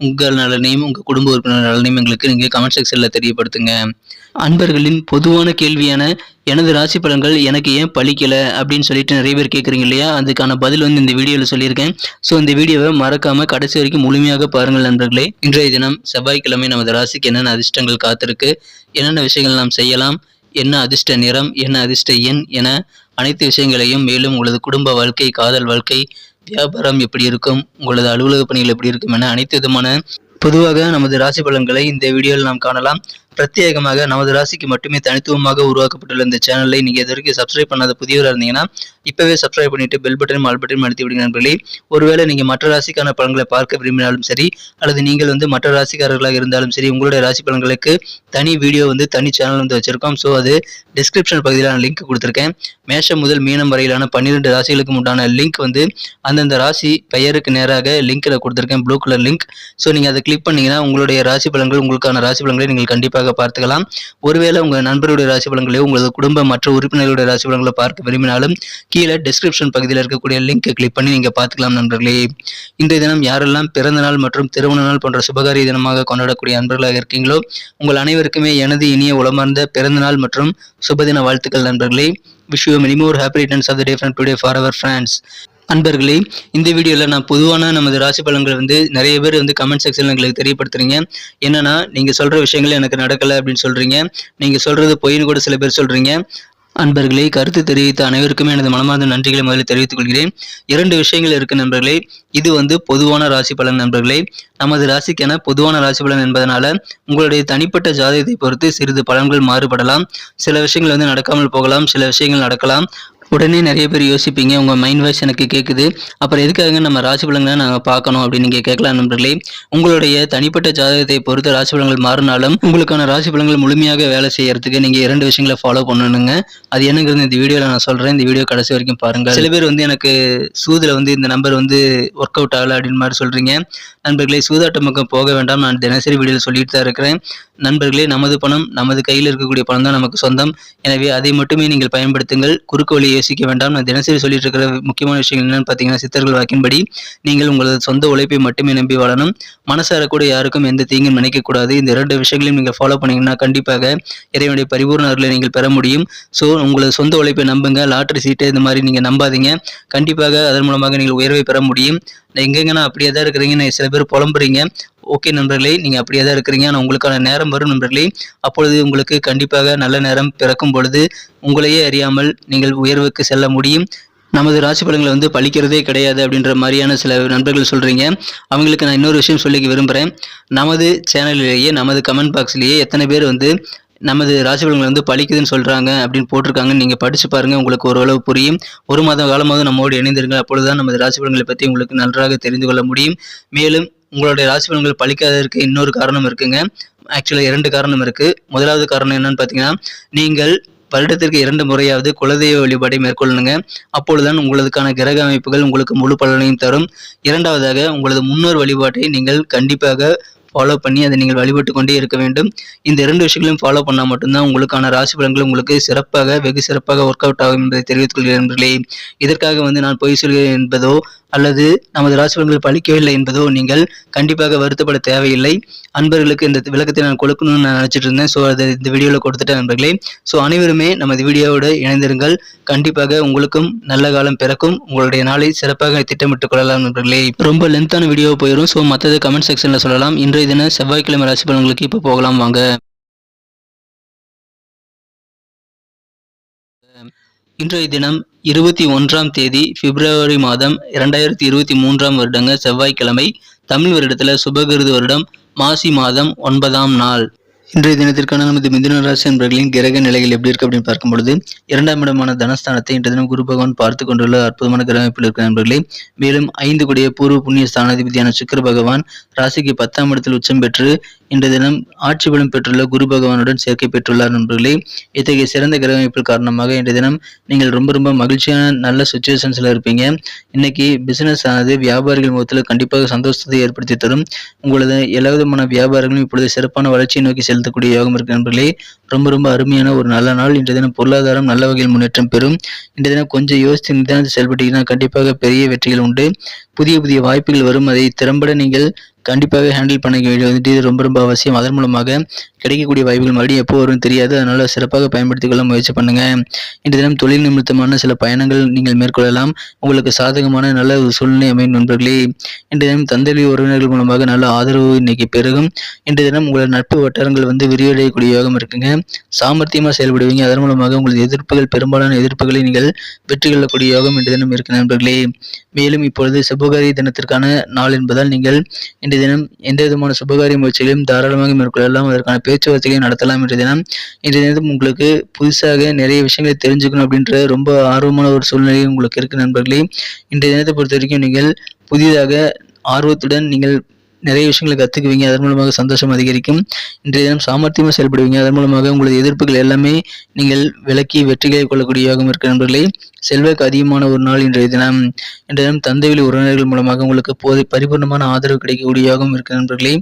உங்கள் நலனையும் உங்கள் குடும்ப உறுப்பினர் நலனையும் எங்களுக்கு நீங்கள் கமெண்ட் செக்ஷனில் தெரியப்படுத்துங்க. அன்பர்களின் பொதுவான கேள்வியான எனது ராசி பலன்கள் எனக்கு ஏன் பழிக்கலை? அப்படின்னு சொல்லிட்டு நிறைய பேர் கேட்குறீங்க இல்லையா? அதுக்கான பதில் வந்து இந்த வீடியோவில் சொல்லியிருக்கேன். ஸோ இந்த வீடியோவை மறக்காமல் கடைசி வரைக்கும் முழுமையாக பாருங்கள் நண்பர்களே. இன்றைய தினம் செவ்வாய்க்கிழமை நமது ராசிக்கு என்னென்ன அதிர்ஷ்டங்கள் காத்திருக்கு என்னென்ன விஷயங்கள் நாம் செய்யலாம் என்ன அதிர்ஷ்ட நிறம் என்ன அதிர்ஷ்ட எண் என அனைத்து விஷயங்களையும் மேலும் உங்களது குடும்ப வாழ்க்கை காதல் வாழ்க்கை வியாபாரம் எப்படி இருக்கும் உங்களது அலுவலக பணிகள் எப்படி இருக்கும் என அனைத்து விதமான பொதுவாக நமது ராசி பலன்களை இந்த வீடியோவில் நாம் காணலாம். பிரத்யேகமாக நமது ராசிக்கு மட்டுமே தனித்துவமாக உருவாக்கப்பட்டுள்ள இந்த சேனலை நீங்கள் இது வரைக்கும் சப்ஸ்கிரைப் பண்ணாத புதியவராக இருந்தீங்கன்னா இப்போவே சப்ஸ்கிரைப் பண்ணிட்டு பெல் பட்டனும் ஆல் பட்டனும் அழுத்தி விடுங்க நண்பர்களே. ஒருவேளை நீங்கள் மற்ற ராசிக்கான பலன்களை பார்க்க விரும்பினாலும் சரி அல்லது நீங்கள் வந்து மற்ற ராசிக்காரர்களாக இருந்தாலும் சரி உங்களுடைய ராசி பலன்களுக்கு தனி வீடியோ வந்து தனி சேனல் வந்து வச்சிருக்கோம். ஸோ அது டிஸ்கிரிப்ஷன் பகுதியில் நான் லிங்க் கொடுத்துருக்கேன். மேஷம் முதல் மீனம் வரையிலான பன்னிரெண்டு ராசிகளுக்கு உண்டான லிங்க் வந்து அந்தந்த ராசி பெயருக்கு நேராக லிங்க்கில் கொடுத்துருக்கேன் ப்ளூ கலர் லிங்க் ஸோ நீங்கள் அதை கிளிக் பண்ணீங்கன்னா உங்களுடைய ராசி பலன்கள் உங்களுக்கான ராசி பலன்களை நீங்கள் கண்டிப்பாக பார்த்துக்கலாம். ஒருவேளை உங்கள் நண்பருடைய ராசி பலன்களை உங்களது குடும்ப மற்ற உறுப்பினர்களுடைய ராசி பலன்களை பார்க்க விரும்பினாலும் கீழே டிஸ்கிரிப்ஷன் பகுதியில் இருக்கக்கூடிய லிங்கை கிளிக் பண்ணி நீங்கள் பார்த்துக்கலாம் நண்பர்களே. இன்றைய தினம் யாரெல்லாம் பிறந்த நாள் மற்றும் திருமண நாள் போன்ற சுபகாரிய தினமாக கொண்டாடக்கூடிய நண்பர்களாக இருக்கீங்களோ உங்கள் அனைவருக்குமே எனது இனிய உளமார்ந்த பிறந்த நாள் மற்றும் சுபதின வாழ்த்துக்கள் நண்பர்களே. Wish you many more happy returns of the day from today for our friends அன்பர்களே இந்த வீடியோவில் நான் பொதுவான நமது ராசி பலன்கள் வந்து நிறைய பேர் வந்து கமெண்ட் செக்ஷனில் எங்களுக்கு தெரியப்படுத்துறீங்க. என்னன்னா நீங்கள் சொல்கிற விஷயங்கள் எனக்கு நடக்கலை அப்படின்னு சொல்கிறீங்க நீங்கள் சொல்கிறது பொய்னு கூட சில பேர் சொல்கிறீங்க அன்பர்களே கருத்து தெரிவித்த அனைவருக்குமே எனது மனமார்ந்த நன்றிகளை முதலில் தெரிவித்துக் கொள்கிறேன். இரண்டு விஷயங்கள் இருக்கு நண்பர்களே. இது வந்து பொதுவான ராசி பலன் நண்பர்களே. நமது ராசிக்கென பொதுவான ராசி பலன் என்பதனால உங்களுடைய தனிப்பட்ட ஜாதகத்தை பொறுத்து சிறிது பலன்கள் மாறுபடலாம். சில விஷயங்கள் வந்து நடக்காமல் போகலாம் சில விஷயங்கள் நடக்கலாம். உடனே நிறைய பேர் யோசிப்பீங்க உங்கள் மைண்ட் வாய்ஸ் எனக்கு கேட்குது அப்புறம் எதுக்காக நம்ம ராசி பலன்களை நாங்கள் பார்க்கணும் அப்படின்னு நீங்கள் கேட்கலாம் நண்பர்களே. உங்களுடைய தனிப்பட்ட ஜாதகத்தை பொறுத்து ராசி பலன்கள் மாறினாலும் உங்களுக்கான ராசி பலன்கள் முழுமையாக வேலை செய்யறதுக்கு நீங்கள் இரண்டு விஷயங்களை ஃபாலோ பண்ணணுங்க. அது என்னங்கிறது இந்த வீடியோவில் நான் சொல்கிறேன் இந்த வீடியோ கடைசி வரைக்கும் பாருங்கள். சில பேர் வந்து எனக்கு சூதில் வந்து இந்த நம்பர் வந்து ஒர்க் அவுட் ஆகலை அப்படின்னு மாதிரி சொல்கிறீங்க நண்பர்களே சூதாட்ட பக்கம் போக வேண்டாம். நான் தினசரி வீடியோவில் சொல்லிட்டு தான் இருக்கிறேன். நண்பர்களே நமது பணம் நமது கையில் இருக்கக்கூடிய பணம் தான் நமக்கு சொந்தம். எனவே அதை மட்டுமே நீங்கள் பயன்படுத்துங்கள். குறுக்கு யோசிக்க வேண்டாம். நான் தினசரி சொல்லிட்டு இருக்கிற முக்கியமான விஷயங்கள் என்னன்னு பார்த்தீங்கன்னா சித்தர்கள் வாக்கின்படி நீங்கள் உங்களது சொந்த உழைப்பை மட்டுமே நம்பி வாழணும். மனசார கூட யாருக்கும் எந்த தீங்கும் நினைக்கக்கூடாது. இந்த இரண்டு விஷயங்களையும் நீங்கள் ஃபாலோ பண்ணீங்கன்னா கண்டிப்பாக இறைவனுடைய பரிபூர்ண அருளை நீங்கள் பெற முடியும். ஸோ உங்களது சொந்த உழைப்பை நம்புங்க. லாட்டரி சீட்டு இந்த மாதிரி நீங்கள் நம்பாதீங்க. கண்டிப்பாக அதன் மூலமாக நீங்கள் உயர்வை பெற முடியும். எங்கெங்கன்னா அப்படியே தான் இருக்கிறீங்கன்னு சில பேர் புலம்புறீங்க. ஓகே நண்பர்களே நீங்கள் அப்படியே தான் இருக்கிறீங்க. ஆனால் உங்களுக்கான நேரம் வரும் நண்பர்களே. அப்பொழுது உங்களுக்கு கண்டிப்பாக நல்ல நேரம் பிறக்கும் பொழுது உங்களையே அறியாமல் நீங்கள் உயர்வுக்கு செல்ல முடியும். நமது ராசி பலன்களை வந்து பழிக்கிறதே கிடையாது அப்படின்ற மாதிரியான சில நண்பர்கள் சொல்கிறீங்க அவங்களுக்கு நான் இன்னொரு விஷயம் சொல்லிக்க விரும்புகிறேன் நமது சேனலிலேயே நமது கமெண்ட் பாக்ஸ்லேயே எத்தனை பேர் வந்து நமது ராசிபலன்கள் வந்து பழிக்குதுன்னு சொல்கிறாங்க அப்படின்னு போட்டிருக்காங்கன்னு நீங்கள் படித்து பாருங்கள் உங்களுக்கு ஓரளவு புரியும். ஒரு மாதம் காலமாக நம்மோடு இணைந்திருங்கள். அப்பொழுதுதான் நமது ராசி பலன்களை பற்றி உங்களுக்கு நன்றாக தெரிந்து கொள்ள முடியும். மேலும் உங்களுடைய ராசி பலன்கள் பழிக்காததற்கு இன்னொரு காரணம் இருக்குங்க. ஆக்சுவலாக இரண்டு காரணம் இருக்குது முதலாவது காரணம் என்னன்னு பார்த்தீங்கன்னா நீங்கள் வருடத்திற்கு இரண்டு முறையாவது குலதெய்வ வழிபாட்டை மேற்கொள்ளணுங்க. அப்பொழுதுதான் உங்களுக்கான கிரக அமைப்புகள் உங்களுக்கு முழு பலனையும் தரும். இரண்டாவதாக உங்களது முன்னோர் வழிபாட்டை நீங்கள் கண்டிப்பாக ஃபாலோ பண்ணி அதை நீங்கள் வழிபட்டு கொண்டே இருக்க வேண்டும். இந்த இரண்டு விஷயங்களையும் ஃபாலோ பண்ணால் மட்டும்தான் உங்களுக்கான ராசி பலன்கள் உங்களுக்கு சிறப்பாக வெகு சிறப்பாக ஒர்க் அவுட் ஆகும் என்பதை தெரிவித்துக் கொள்கிறேன் நண்பர்களே. இதற்காக வந்து நான் பொய் சொல்கிறேன் என்பதோ அல்லது நமது ராசி பலன்கள் பழிக்கவில்லை என்பதோ நீங்கள் கண்டிப்பாக வருத்தப்பட தேவையில்லை. அன்பர்களுக்கு இந்த விளக்கத்தை நான் கொடுக்கணும்னு நான் நினச்சிட்டு இருந்தேன். ஸோ அதை இந்த வீடியோவில் கொடுத்துட்டேன் நண்பர்களே. ஸோ அனைவருமே நமது வீடியோவோடு இணைந்திருங்கள். கண்டிப்பாக உங்களுக்கும் நல்ல காலம் பிறக்கும். உங்களுடைய நாளை சிறப்பாக திட்டமிட்டுக் கொள்ளலாம் நண்பர்களே. ரொம்ப லென்த்தான வீடியோ போயிடும் ஸோ மற்றது கமெண்ட் செக்ஷனில் சொல்லலாம். இன்றைய தின செவ்வாய்க்கிழமை ராசி பலன்களுக்கு இப்போ போகலாம் வாங்க. இன்றைய தினம் இருபத்தி ஒன்றாம் தேதி பிப்ரவரி மாதம் இரண்டாயிரத்தி இருபத்தி மூன்றாம் வருடங்க செவ்வாய்க்கிழமை தமிழ் வருடத்தில் சுபகிருது வருடம் மாசி மாதம் ஒன்பதாம் நாள். இன்றைய தினத்திற்கான நமது மிதுன ராசி என்பர்களின் கிரக நிலைகள் எப்படி இருக்கு அப்படின்னு பார்க்கும் பொழுது இரண்டாம் இடமான தனஸ்தானத்தை இன்றைய தினம் குரு பகவான் பார்த்து கொண்டுள்ள அற்புதமான கிரக அமைப்பில் இருக்கிற நண்பர்களே. மேலும் ஐந்து கூடிய பூர்வ புண்ணிய ஸ்தானாதிபதியான சுக்கர பகவான் ராசிக்கு பத்தாம் இடத்தில் உச்சம் பெற்று இன்றைய தினம் ஆட்சி பலம் பெற்றுள்ள குரு பகவானுடன் சேர்க்கை பெற்றுள்ளார் நண்பர்களே. இத்தகைய சிறந்த கிரக அமைப்பு காரணமாக இன்றைய தினம் நீங்கள் ரொம்ப ரொம்ப மகிழ்ச்சியான நல்ல சுச்சுவேஷன்ஸ்ல இருப்பீங்க. இன்னைக்கு பிசினஸ் ஆனது வியாபாரிகள் முகத்தில் கண்டிப்பாக சந்தோஷத்தை ஏற்படுத்தி தரும். உங்களது எல்லா விதமான வியாபாரங்களும் இப்பொழுது சிறப்பான வளர்ச்சியை நோக்கி செலுத்தக்கூடிய யோகம் இருக்கு நண்பர்களே. ரொம்ப ரொம்ப அருமையான ஒரு நல்ல நாள். இன்றைய தினம் பொருளாதாரம் நல்ல வகையில் முன்னேற்றம் பெறும். இன்றைய தினம் கொஞ்சம் யோசித்து நிதானத்தை செயல்பட்டீங்கன்னா கண்டிப்பாக பெரிய வெற்றிகள் உண்டு. புதிய புதிய வாய்ப்புகள் வரும். அதை திறம்பட நீங்கள் கண்டிப்பாக ஹேண்டில் பண்ண வேண்டியது ரொம்ப ரொம்ப அவசியம். அதன் மூலமாக கிடைக்கக்கூடிய வாய்ப்புகள் மறுபடியும் எப்போ வரும் தெரியாது. அதனால சிறப்பாக பயன்படுத்திக் கொள்ள முயற்சி பண்ணுங்க. இன்று தினம் தொழில் நிமித்தமான சில பயணங்கள் நீங்கள் மேற்கொள்ளலாம். உங்களுக்கு சாதகமான நல்ல ஒரு சூழ்நிலை அமையும் நண்பர்களே. இன்று தினம் தந்தை உறவினர்கள் மூலமாக நல்ல ஆதரவு இன்னைக்கு பெருகும். இன்று தினம் உங்களோட நட்பு வட்டாரங்கள் வந்து விரிவடையக்கூடிய யோகம் இருக்குங்க. சாமர்த்தியமாக செயல்படுவீங்க. அதன் மூலமாக உங்களது எதிர்ப்புகள் பெரும்பாலான எதிர்ப்புகளை நீங்கள் வெற்றி கொள்ளக்கூடிய யோகம் இன்று தினம் இருக்கு நண்பர்களே. மேலும் இப்பொழுது சுபகாரிய தினத்திற்கான நாள் என்பதால் நீங்கள் இன்றைய தினம் எந்த விதமான சுபகாரிய முயற்சிகளையும் தாராளமாக மேற்கொள்ளலாம். அதற்கான பேச்சுவார்த்தைகளை நடத்தலாம் இன்று தினம். இன்று தினம் உங்களுக்கு புதுசாக நிறைய விஷயங்களை தெரிஞ்சுக்கணும் அப்படின்ற ரொம்ப ஆர்வமான ஒரு சூழ்நிலை உங்களுக்கு இருக்கு நண்பர்களே. இன்றைய தினத்தை பொறுத்த வரைக்கும் நீங்கள் புதிதாக ஆர்வத்துடன் நீங்கள் நிறைய விஷயங்களை கற்றுக்குவீங்க அதன் மூலமாக சந்தோஷம் அதிகரிக்கும். இன்றைய தினம் சாமர்த்தியமாக செயல்படுவீங்க. அதன் மூலமாக உங்களது எதிர்ப்புகள் எல்லாமே நீங்கள் விலக்கி வெற்றிகளை கொள்ளக்கூடிய யோகம் இருக்கு நண்பர்களே. செல்வாக்கு அதிகமான ஒரு நாள் இன்றைய தினம். இன்றைய தினம் தந்தைவெளி உறவினர்கள் மூலமாக உங்களுக்கு போதை பரிபூர்ணமான ஆதரவு கிடைக்கக்கூடிய யோகம் இருக்கு நண்பர்களே.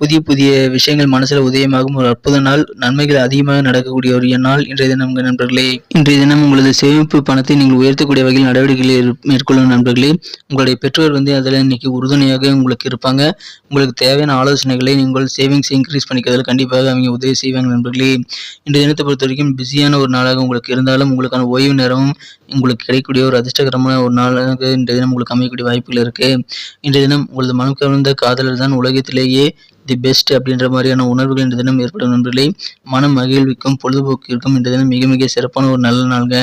புதிய புதிய விஷயங்கள் மனசுல உதயமாகும். ஒரு அற்புத நாள் நன்மைகள் அதிகமாக நடக்கக்கூடிய ஒரு நாள். இன்றைய தினம் நண்பர்களே இன்றைய தினம் உங்களது சேமிப்பு பணத்தை நீங்கள் உயர்த்தக்கூடிய வகையில் நடவடிக்கைகளை மேற்கொள்ளும் நண்பர்களே உங்களுடைய பெற்றோர் வந்து அதில் இன்னைக்கு உறுதுணையாக உங்களுக்கு இருப்பாங்க. உங்களுக்கு தேவையான ஆலோசனைகளை நீங்கள் சேவிங்ஸ் இன்க்ரீஸ் பண்ணிக்கிறதுல கண்டிப்பாக அவங்க உதவி செய்வாங்க நண்பர்களே. இன்றைய தினத்தை பொறுத்த வரைக்கும் பிஸியான ஒரு நாளாக உங்களுக்கு இருந்தாலும் உங்களுக்கான ஓய்வு நேரமும் உங்களுக்கு கிடைக்கக்கூடிய ஒரு அதிர்ஷ்டகரமான ஒரு நாளாக இன்றைய தினம் உங்களுக்கு அமையக்கூடிய வாய்ப்புகள் இருக்கு. இன்றைய தினம் உங்களது மனம் கவர்ந்த காதலர் தான் உலகத்திலேயே தி பெஸ்ட் அப்படின்ற மாதிரியான உணர்வுகள் இன்று தினம் ஏற்படும் நண்பர்களே. மனம் மகிழ்விக்கும் பொழுதுபோக்கிற்கும் இன்றைய தினம் மிக மிக சிறப்பான ஒரு நல்ல நாளுங்க.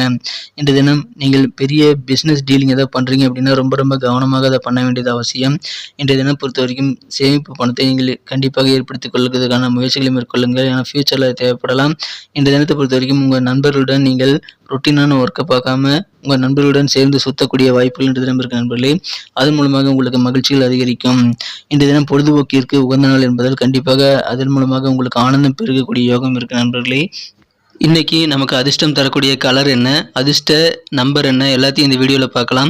இன்று தினம் நீங்கள் பெரிய பிஸ்னஸ் டீலிங் ஏதாவது பண்ணுறீங்க அப்படின்னா ரொம்ப ரொம்ப கவனமாக அதை பண்ண வேண்டியது அவசியம். இன்றைய தினம் பொறுத்த வரைக்கும் சேமிப்பு பணத்தை நீங்கள் கண்டிப்பாக ஏற்படுத்திக் கொள்வதற்கான முயற்சிகளை மேற்கொள்ளுங்கள். ஏன்னா ஃபியூச்சரில் தேவைப்படலாம். இன்றைய தினத்தை பொறுத்த வரைக்கும் உங்கள் நண்பர்களுடன் நீங்கள் ரொட்டீனான ஒர்க்கை பார்க்காம உங்கள் நண்பர்களுடன் சேர்ந்து சுத்தக்கூடிய வாய்ப்புகள் இன்றைய தினம் இருக்கு நண்பர்களே. அதன் மூலமாக உங்களுக்கு மகிழ்ச்சிகள் அதிகரிக்கும். இன்றைய தினம் பொழுதுபோக்கிற்கு உகந்த நாள் என்பதால் கண்டிப்பாக அதன் மூலமாக உங்களுக்கு ஆனந்தம் பெருகக்கூடிய யோகம் இருக்கு நண்பர்களே. இன்னைக்கு நமக்கு அதிர்ஷ்டம் தரக்கூடிய கலர் என்ன அதிர்ஷ்ட நம்பர் என்ன எல்லாத்தையும் இந்த வீடியோவில் பார்க்கலாம்.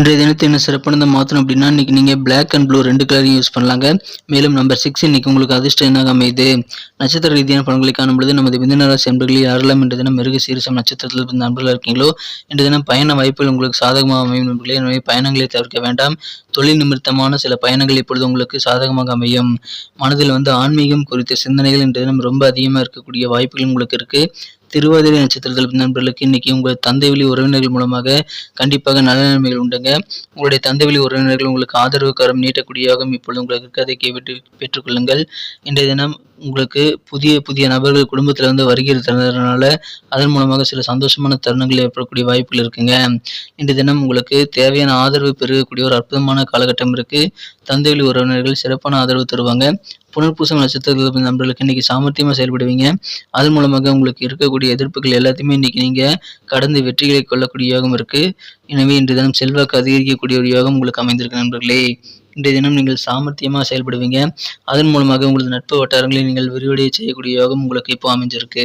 இன்றைய தினத்தை என்ன சிறப்பானதை மாற்றணும் அப்படின்னா இன்றைக்கி நீங்கள் பிளாக் அண்ட் ப்ளூ ரெண்டு கலரையும் யூஸ் பண்ணலாங்க. மேலும் நம்பர் சிக்ஸ் இன்னைக்கு உங்களுக்கு அதிர்ஷ்டம் என்ன அமையுது? நட்சத்திர ரீதியான பலன்களை காணும்பொழுது நமது விந்தனராசி அன்பர்களில் யாரெல்லாம் இன்று தினம் மிருக சீரிசம் நட்சத்திரத்தில் இருந்த நண்பர்கள் இருக்கீங்களோ இன்று தினம் பயண வாய்ப்புகள் உங்களுக்கு சாதகமாக அமையும் நண்பர்களே. எனவே பயணங்களை தவிர்க்க வேண்டாம். தொழில் நிமித்தமான சில பயணங்கள் இப்பொழுது உங்களுக்கு சாதகமாக அமையும். மனதில் வந்து ஆன்மீகம் குறித்த சிந்தனைகள் இன்று தினம் ரொம்ப அதிகமாக இருக்கக்கூடிய வாய்ப்புகள் உங்களுக்கு இருக்குது திருவாதிரை நட்சத்திரத்தில் நண்பர்களுக்கு இன்னைக்கு உங்கள் தந்தை வழி உறவினர்கள் மூலமாக கண்டிப்பாக நல்ல நன்மைகள் உண்டுங்க. உங்களுடைய தந்தை வழி உறவினர்கள் உங்களுக்கு ஆதரவு கரம் நீட்டக்கூடிய யோகம் இப்பொழுது உங்களுக்கு கதைக்கு கேட்டு பெற்றுக்கொள்ளுங்கள் இன்றைய தினம் உங்களுக்கு புதிய புதிய நபர்கள் குடும்பத்தில் வந்து வருகை அதன் மூலமாக சில சந்தோஷமான தருணங்கள் ஏற்படக்கூடிய வாய்ப்புகள் இருக்குங்க. இன்று தினம் உங்களுக்கு தேவையான ஆதரவு பெருகக்கூடிய ஒரு அற்புதமான காலகட்டம் இருக்கு. தந்தை வழி உறவினர்கள் சிறப்பான ஆதரவு தருவாங்க. புனர்பூசம் நட்சத்திரத்தில் பிறந்த நண்பர்களுக்கு இன்னைக்கு சாமர்த்தியமாக செயல்படுவீங்க. அதன் மூலமாக உங்களுக்கு இருக்கக்கூடிய எதிர்ப்புகள் எல்லாத்தையுமே இன்னைக்கு நீங்கள் கடந்து வெற்றிகளை கொள்ளக்கூடிய யோகம் இருக்குது எனவே இன்று தினம் செல்வாக்கு அதிகரிக்கக்கூடிய ஒரு யோகம் உங்களுக்கு அமைந்திருக்கு நண்பர்களே. இன்றைய தினம் நீங்கள் சாமர்த்தியமாக செயல்படுவீங்க. அதன் மூலமாக உங்களது நட்பு வட்டாரங்களை நீங்கள் விரிவடைய செய்யக்கூடிய யோகம் உங்களுக்கு இப்போ அமைஞ்சிருக்கு.